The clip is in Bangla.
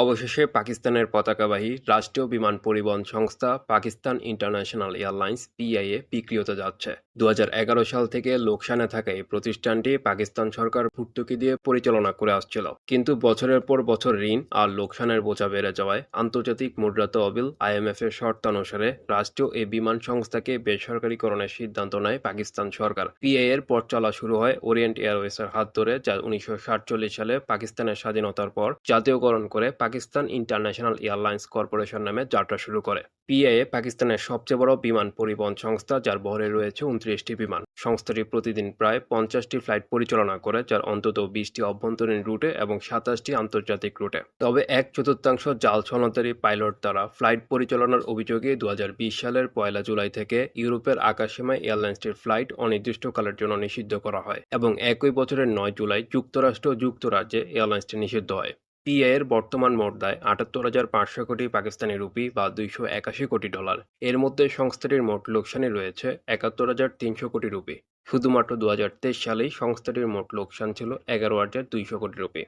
অবশেষে পাকিস্তানের পতাকাবাহী রাষ্ট্রীয় বিমান পরিবহন সংস্থা পাকিস্তান ইন্টারন্যাশনাল এয়ারলাইন্স পিআইএ বিক্রি হতে যাচ্ছে। দু সাল থেকে লোকসানে থাকা এই প্রতিষ্ঠানটি পাকিস্তান সরকার ভর্তুকি দিয়ে পরিচালনা করে আসছিল। কিন্তু বছরের পর বছর ঋণ আর লোকসানের বোঝা বেড়ে যাওয়ায় আন্তর্জাতিক মুদ্রা তহবিল আইএমএফ এর শর্তানুসারে রাষ্ট্রীয় এই বিমান সংস্থাকে বেসরকারীকরণের সিদ্ধান্ত নেয় পাকিস্তান সরকার। পিআই এর পথ চলা শুরু হয় ওরিয়েন্ট এয়ারওয়েজের হাত ধরে, যা উনিশশো সাতচল্লিশ সালে পাকিস্তানের স্বাধীনতার পর জাতীয়করণ করে পাকিস্তান ইন্টারন্যাশনাল এয়ারলাইন্স কর্পোরেশন নামে যাত্রা শুরু করে। পিএএ পাকিস্তানের সবচেয়ে বড় বিমান পরিবহন সংস্থা, যার বহরে রয়েছে উনত্রিশটি বিমান। সংস্থাটি প্রতিদিন প্রায় পঞ্চাশটি ফ্লাইট পরিচালনা করে, যার অন্তত বিশটি অভ্যন্তরীণ রুটে এবং সাতাশটি আন্তর্জাতিক রুটে। তবে এক চতুর্থাংশ জাল সনদারি পাইলট দ্বারা ফ্লাইট পরিচালনার অভিযোগে দু হাজার বিশ সালের পয়লা জুলাই থেকে ইউরোপের আকাশসীমায় এয়ারলাইন্সটির ফ্লাইট অনির্দিষ্টকালের জন্য নিষিদ্ধ করা হয় এবং একই বছরের নয় জুলাই যুক্তরাষ্ট্র যুক্তরাজ্যে এয়ারলাইন্সটি নিষিদ্ধ হয়। পিএ এর বর্তমান মর্দায় আটাত্তর হাজার পাঁচশো কোটি পাকিস্তানি রুপি বা দুইশো একাশি কোটি ডলার। এর মধ্যে সংস্থাটির মোট লোকসানে রয়েছে একাত্তর হাজার তিনশো কোটি রুপি। শুধুমাত্র দু হাজার তেইশ সালেই সংস্থাটির মোট লোকসান ছিল এগারো হাজার দুইশো কোটি রুপি।